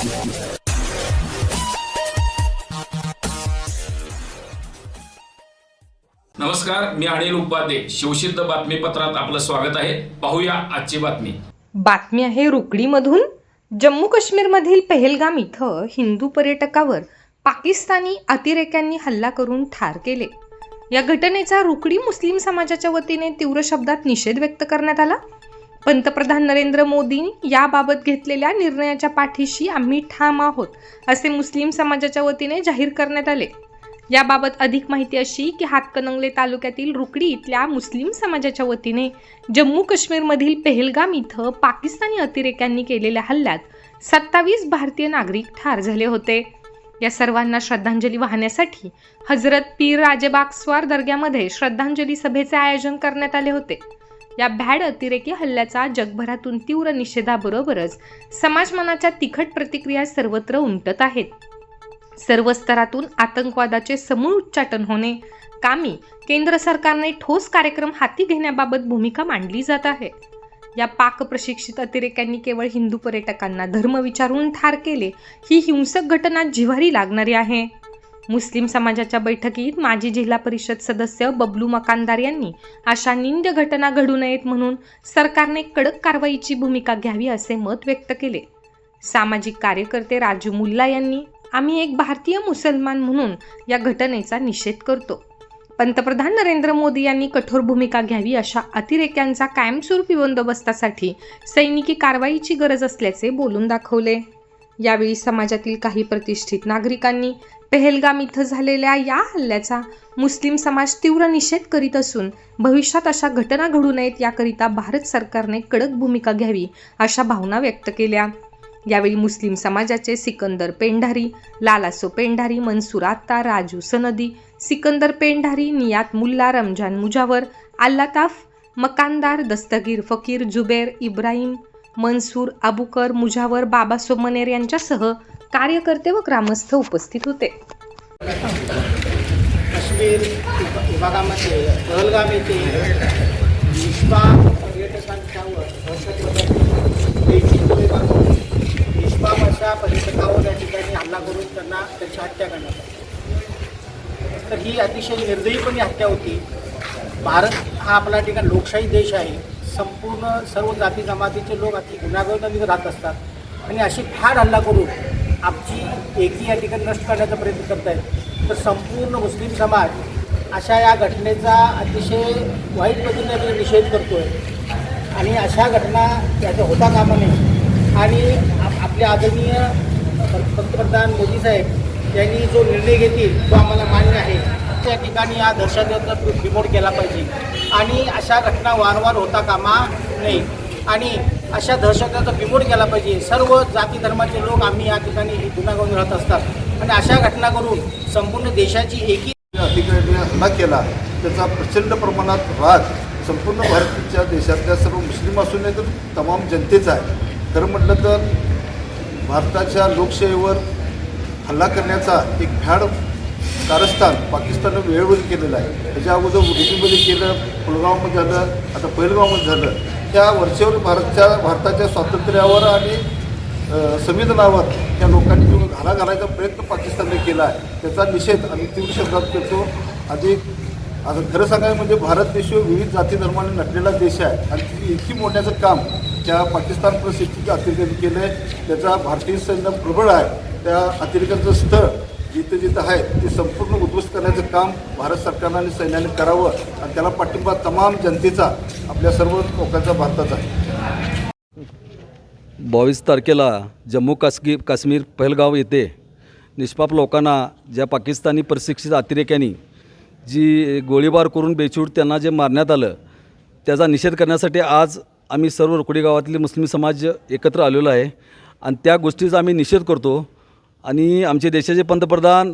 नमस्कार मी अनिल उपाध्ये. शिवसिद्ध बातमीपत्रात आपलं स्वागत आहे. पाहूया आजची बातमी. बातमी आहे रुकडीमधून. जम्मू काश्मीरमधील पहलगाम इथं हिंदू पर्यटकावर पाकिस्तानी अतिरेक्यांनी हल्ला करून ठार केले. या घटनेचा रुकडी मुस्लिम समाजाच्या वतीने तीव्र शब्दात निषेध व्यक्त करण्यात आला. पंतप्रधान नरेंद्र मोदी याबाबत घेतलेल्या निर्णयाच्या पाठीशी आम्ही ठाम आहोत असे मुस्लिम समाजाच्या वतीने जाहीर करण्यात आले. याबाबत अधिक माहिती अशी की हातकणंगले तालुक्यातील रुकडी इथल्या मुस्लिम समाजाच्या वतीने जम्मू काश्मीरमधील पेहलगाम इथं पाकिस्तानी अतिरेक्यांनी केलेल्या हल्ल्यात सत्तावीस भारतीय नागरिक ठार झाले होते. या सर्वांना श्रद्धांजली वाहण्यासाठी हजरत पीर राजेबागस्वार दर्ग्यामध्ये श्रद्धांजली सभेचे आयोजन करण्यात आले होते. या भॅड अतिरेकी हल्ल्याचा जगभरातून तीव्र निषेधाबरोबरच समाजमनाच्या तिखट प्रतिक्रिया सर्वत्र उमटत आहेत. सर्व स्तरातून आतंकवादाचे समूळ उच्चाटन होणे कामी केंद्र सरकारने ठोस कार्यक्रम हाती घेण्याबाबत भूमिका मांडली जात आहे. या पाक प्रशिक्षित अतिरेक्यांनी केवळ हिंदू पर्यटकांना धर्म विचारून ठार केले ही हिंसक घटना जिव्हारी लागणारी आहे. मुस्लिम समाजाच्या बैठकीत माजी जिल्हा परिषद सदस्य बबलू मकानदार यांनी अशा निंद घटना घडू नयेत म्हणून सरकारने कडक कारवाईची भूमिका घ्यावी असे मत व्यक्त केले. सामाजिक कार्यकर्ते राजू मुल्ला यांनी आम्ही एक भारतीय मुसलमान म्हणून या घटनेचा निषेध करतो. पंतप्रधान नरेंद्र मोदी यांनी कठोर भूमिका घ्यावी अशा अतिरेक्यांचा कायमस्वरूपी बंदोबस्तासाठी सैनिकी कारवाईची गरज असल्याचे बोलून दाखवले. यावेळी समाजातील काही प्रतिष्ठित नागरिकांनी पेहलगाम इथं झालेल्या या हल्ल्याचा मुस्लिम समाज तीव्र निषेध करीत असून भविष्यात अशा घटना घडू नयेत याकरिता भारत सरकारने कडक भूमिका घ्यावी अशा भावना व्यक्त केल्या. यावेळी मुस्लिम समाजाचे सिकंदर पेंढारी लालासो पेंढारी मनसूर आत्ता राजू सनदी सिकंदर पेंढारी नियात मुल्ला रमजान मुजावर अल्लाताफ मकानदार दस्तगीर फकीर जुबेर इब्राहिम मनसूर अबुकर मुजावर बाबा सोमनेर यांच्यासह कार्यकर्ते व ग्रामस्थ उपस्थित होते. काश्मीर विभागामध्ये पहलगाम येथे विश्वा पर्यटकांच्यावर दहशतवाद्यांनी अशा पर्यटकावर या ठिकाणी हल्ला करून त्यांना त्यांची हत्या करण्यात आली. तर ही अतिशय निर्दयीपणे हत्या होती. भारत हा आपला ठिकाण लोकशाही देश आहे. संपूर्ण सर्व जाती जमातीचे लोक अति गुन्हेगारीमध्ये राहत असतात. आणि अशी फार हल्ला करून आमची एकी या ठिकाणी नष्ट करण्याचा प्रयत्न करत आहेत तर संपूर्ण मुस्लिम समाज अशा या घटनेचा अतिशय वाईट पद्धतीने निषेध करतो आहे आणि अशा घटना याच्या होता कामा नये. आणि आप- आपले आदरणीय पंतप्रधान मोदी साहेब यांनी जो निर्णय घेतील तो आम्हाला मान्य आहे. त्या ठिकाणी या दहशतवादाचा बि- बिमोड केला पाहिजे. आणि अशा घटना वारंवार होता कामा नये. आणि अशा दहशतवादाचा बिमोड केला पाहिजे. सर्व जाती धर्माचे लोक आम्ही या ठिकाणी गुन्हा करून राहत असतात. आणि अशा घटना करून संपूर्ण देशाची एकी अधिकाऱ्यांनी हल्ला केला. त्याचा प्रचंड प्रमाणात राग संपूर्ण भारताच्या देशातल्या सर्व मुस्लिम असून तर तमाम जनतेचा आहे. खरं म्हटलं तर भारताच्या लोकशाहीवर हल्ला करण्याचा एक भ्याड कारस्थान पाकिस्ताननं वेळेवर केलेलं आहे. त्याच्या अगोदर उडीमध्ये केलं पुलगावमध्ये झालं आता पहिलगावमध्ये झालं. त्या वरचेवर भारतच्या भारताच्या स्वातंत्र्यावर आणि संविधानावर त्या लोकांनी जो घाला घालायचा प्रयत्न पाकिस्तानने केला आहे त्याचा निषेध आम्ही तीव्र शब्दात करतो. अधिक आता खरं सांगायचं म्हणजे भारत देश विविध जाती धर्माने नटलेला देश आहे. आणि ती इतकी मोडण्याचं काम त्या पाकिस्तान परिस्थितीच्या अतिरेकांनी केलं आहे त्याचा भारतीय सैन्य प्रबळ आहे. त्या अतिरेकांचं स्थळ जिथं जिथं आहे ते संपूर्ण उद्ध्वस्त करण्याचं काम भारत सरकारनं आणि सैन्याने करावं आणि त्याला पाठिंबा तमाम जनतेचा आपल्या सर्व लोकांचा भारताचा आहे. बावीस तारखेला जम्मू काश्मीर काश्मीर पहलगाव येथे निष्पाप लोकांना ज्या पाकिस्तानी प्रशिक्षित अतिरेक्यांनी जी गोळीबार करून बेछूट त्यांना जे मारण्यात आलं त्याचा निषेध करण्यासाठी आज आम्ही सर्व रुकडी गावातले मुस्लिम समाज एकत्र आलेलो आहे. आणि त्या गोष्टीचा आम्ही निषेध करतो. आणि आमचे देशाचे पंतप्रधान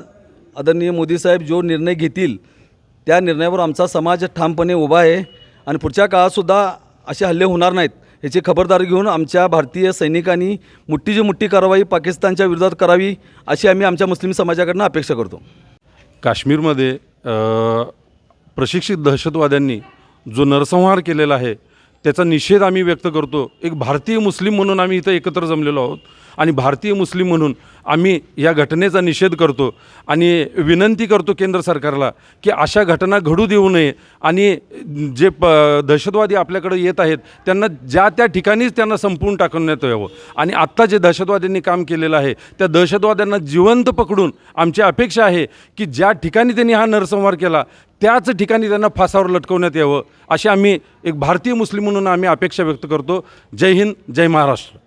आदरणीय मोदी साहेब जो निर्णय घेतील त्या निर्णयावर आमचा समाज ठामपणे उभा आहे आणि पुढच्या काळातसुद्धा असे हल्ले होणार नाहीत याची खबरदारी घेऊन आमच्या भारतीय सैनिकांनी मुठ्ठीची मुठ्ठी कारवाई पाकिस्तानच्या विरोधात करावी अशी आम्ही आमच्या मुस्लिम समाजाकडनं अपेक्षा करतो. काश्मीरमध्ये प्रशिक्षित दहशतवाद्यांनी जो नरसंहार केलेला आहे त्याचा निषेध आम्ही व्यक्त करतो. एक भारतीय मुस्लिम म्हणून आम्ही इथं एकत्र जमलेलो आहोत. आणि भारतीय मुस्लिम म्हणून आम्ही या घटनेचा निषेध करतो आणि विनंती करतो केंद्र सरकारला की अशा घटना घडू देऊ नये आणि जे प दहशतवादी आपल्याकडे येत आहेत त्यांना ज्या त्या ठिकाणीच त्यांना संपवून टाकण्यात यावं. आणि आत्ता जे दहशतवाद्यांनी काम केलेलं आहे त्या दहशतवाद्यांना जिवंत पकडून आमची अपेक्षा आहे की ज्या ठिकाणी त्यांनी हा नरसंहार केला त्याच ठिकाणी त्यांना फासावर लटकवण्यात यावं अशी आम्ही एक भारतीय मुस्लिम म्हणून आम्ही अपेक्षा व्यक्त करतो. जय हिंद जय महाराष्ट्र.